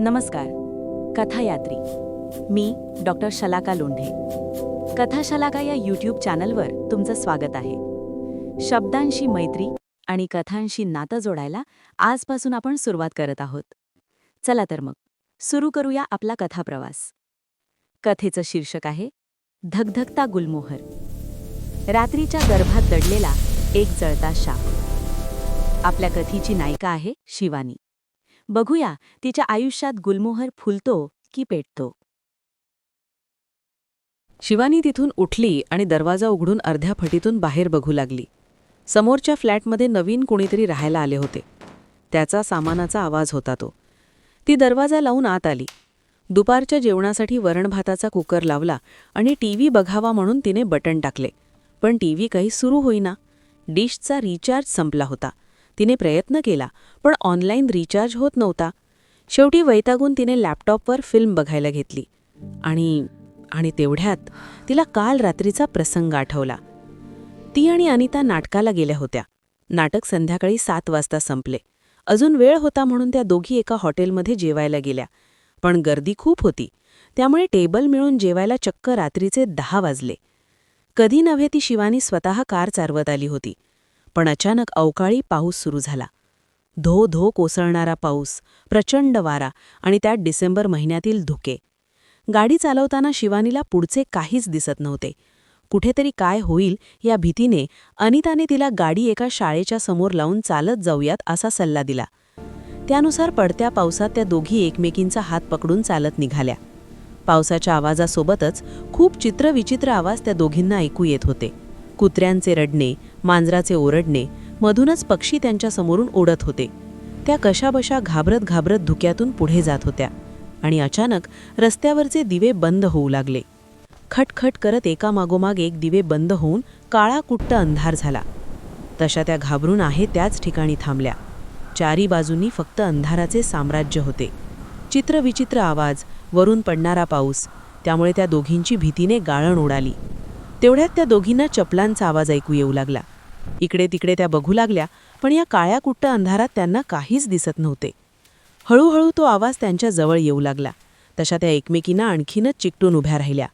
नमस्कार. कथायात्री. मी डॉक्टर शलाका लोंढे. कथा शलाका या यूट्यूब चॅनलवर तुमचं स्वागत आहे. शब्दांशी मैत्री आणि कथांशी नातं जोडायला आजपासून आपण सुरुवात करत आहोत. चला तर मग सुरू करूया आपला कथाप्रवास. कथेचं शीर्षक आहे धगधगता गुलमोहर. रात्रीच्या गर्भात दडलेला एक जळता शाप. आपल्या कथेची नायिका आहे शिवानी. बघूया तिच्या आयुष्यात गुलमोहर फुलतो की पेटतो. शिवानी तिथून उठली आणि दरवाजा उघडून अर्ध्या फटीतून बाहेर बघू लागली. समोरच्या फ्लॅटमध्ये नवीन कोणीतरी राहायला आले होते. त्याचा सामानाचा आवाज होता तो. ती दरवाजा लावून आत आली. दुपारच्या जेवणासाठी वरणभाताचा कुकर लावला आणि टीव्ही बघावा म्हणून तिने बटन टाकले. पण टीव्ही काही सुरू होईना. डिशचा रिचार्ज संपला होता. तिने प्रयत्न केला पण ऑनलाईन रिचार्ज होत नव्हता. शेवटी वैतागून तिने लॅपटॉपवर फिल्म बघायला घेतली आणि आणि तेवढ्यात तिला काल रात्रीचा प्रसंग आठवला. ती आणि अनिता नाटकाला गेल्या होत्या. नाटक संध्याकाळी सात वाजता संपले. अजून वेळ होता म्हणून त्या दोघी एका हॉटेलमध्ये जेवायला गेल्या. पण गर्दी खूप होती. त्यामुळे टेबल मिळून जेवायला चक्क रात्रीचे दहा वाजले. कधी नव्हे ती शिवानी स्वतः कार चालवत आली होती. पण अचानक अवकाळी पाऊस सुरू झाला. धो धो कोसळणारा पाऊस प्रचंड वारा आणि त्यात डिसेंबर महिन्यातील धुके. गाडी चालवताना शिवानीला पुढचे काहीच दिसत नव्हते. कुठेतरी काय होईल या भीतीने अनिताने तिला गाडी एका शाळेच्या समोर लावून चालत जाऊयात असा सल्ला दिला. त्यानुसार पडत्या पावसात त्या दोघी एकमेकींचा हात पकडून चालत निघाल्या. पावसाच्या आवाजासोबतच खूप चित्रविचित्र आवाज त्या दोघींना ऐकू येत होते. कुत्र्यांचे रडणे मांजराचे ओरडणे मधूनच पक्षी त्यांच्या समोरून ओढत होते. त्या कशाबशा घाबरत घाबरत धुक्यातून पुढे जात होत्या आणि अचानक रस्त्यावरचे दिवे बंद होऊ लागले. खटखट करत एकामागोमाग एक दिवे बंद होऊन काळा कुट्ट अंधार झाला. तशा त्या घाबरून आहे त्याच ठिकाणी थांबल्या. चारी बाजूंनी फक्त अंधाराचे साम्राज्य होते. चित्रविचित्र आवाज वरून पडणारा पाऊस त्यामुळे त्या दोघींची भीतीने गाळण उडाली. तेवढ्यात त्या दोघींना चपलांचा आवाज ऐकू येऊ लागला. इकडे तिकडे त्या बघू लागल्या पण या काळ्या कुट्ट अंधारात त्यांना काहीच दिसत नव्हते. हळूहळू तो आवाज त्यांच्या जवळ येऊ लागला. तशा त्या एकमेकींना आणखीनच चिकटून उभ्या राहिल्या.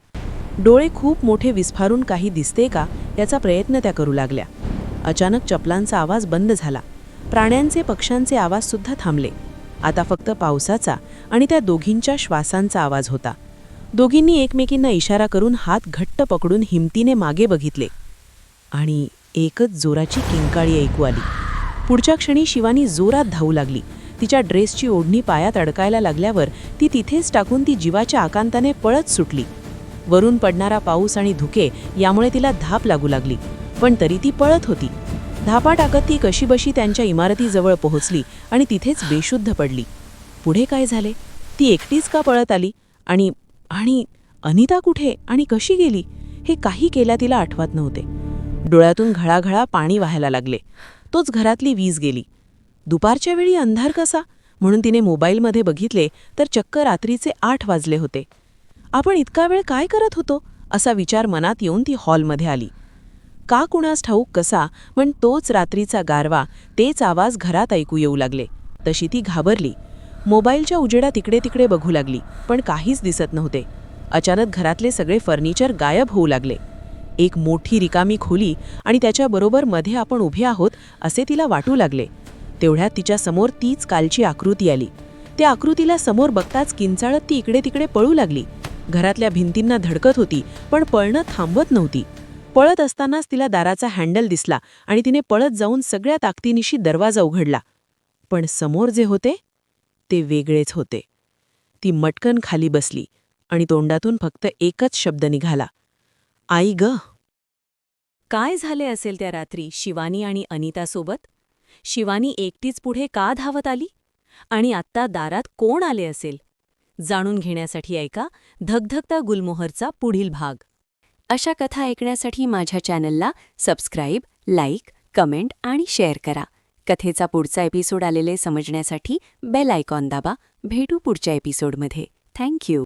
डोळे खूप मोठे विस्फारून काही दिसते का याचा प्रयत्न त्या करू लागल्या. अचानक चपलांचा आवाज बंद झाला. प्राण्यांचे पक्ष्यांचे आवाजसुद्धा थांबले. आता फक्त पावसाचा आणि त्या दोघींच्या श्वासांचा आवाज होता. दोघींनी एकमेकींना इशारा करून हात घट्ट पकडून हिमतीने मागे बघितले. आणि एकच जोराची किंकाळी ऐकू आली. पुढच्या क्षणी शिवानी जोरात धावू लागली. तिच्या ड्रेसची ओढणी पायात अडकायला लागल्यावर ती तिथेच टाकून ती जीवाच्या आकांताने पळत सुटली. वरून पडणारा पाऊस आणि धुके यामुळे तिला धाप लागू लागली. पण तरी ती पळत होती. धापा टाकत ती कशीबशी त्यांच्या इमारतीजवळ पोहोचली आणि तिथेच बेशुद्ध पडली. पुढे काय झाले? ती एकटीच का पळत आली? आणि आणि अनिता कुठे आणि कशी गेली हे काही केल्या तिला आठवत नव्हते. डोळ्यातून घळाघळा पाणी व्हायला लागले. तोच घरातली वीज गेली. दुपारच्या वेळी अंधार कसा? म्हणून तिने मोबाईलमध्ये बघितले तर चक्क रात्रीचे आठ वाजले होते. आपण इतका वेळ काय करत होतो? असा विचार मनात येऊन ती हॉलमध्ये आली. का कुणास ठाऊक कसा पण तोच रात्रीचा गारवा तेच आवाज घरात ऐकू येऊ लागले. तशी ती घाबरली. मोबाईलच्या उजेडा तिकडे तिकडे बघू लागली पण काहीच दिसत नव्हते. अचानक घरातले सगळे फर्निचर गायब होऊ लागले. एक मोठी रिकामी खोली आणि त्याच्याबरोबरमध्ये आपण उभे आहोत असे तिला वाटू लागले. तेवढ्यात तिच्या समोर तीच कालची आकृती आली. त्या आकृतीला समोर बघताच किंचाळत ती इकडे तिकडे पळू लागली. घरातल्या भिंतींना धडकत होती पण पळणं थांबवत नव्हती. पळत असतानाच तिला दाराचा हँडल दिसला आणि तिने पळत जाऊन सगळ्या ताकदीनिशी दरवाजा उघडला. पण समोर जे होते ते वेगळेच होते. ती मटकन खाली बसली आणि तोंडातून फक्त एकच शब्द निघाला. आई ग. काय झाले असेल त्या रात्री शिवानी आणि अनितासोबत शिवानी एकटीच पुढे का धावत आली? आणि आत्ता दारात कोण आले असेल? जाणून घेण्यासाठी ऐका धगधगता गुलमोहरचा पुढील भाग. अशा कथा ऐकण्यासाठी माझ्या चॅनलला सबस्क्राईब लाईक कमेंट आणि शेअर करा. कथेचा पुढचा एपिसोड आलेले समजण्यासाठी बेल आयकॉन दाबा. भेटू पुढच्या एपिसोडमध्ये. थँक्यू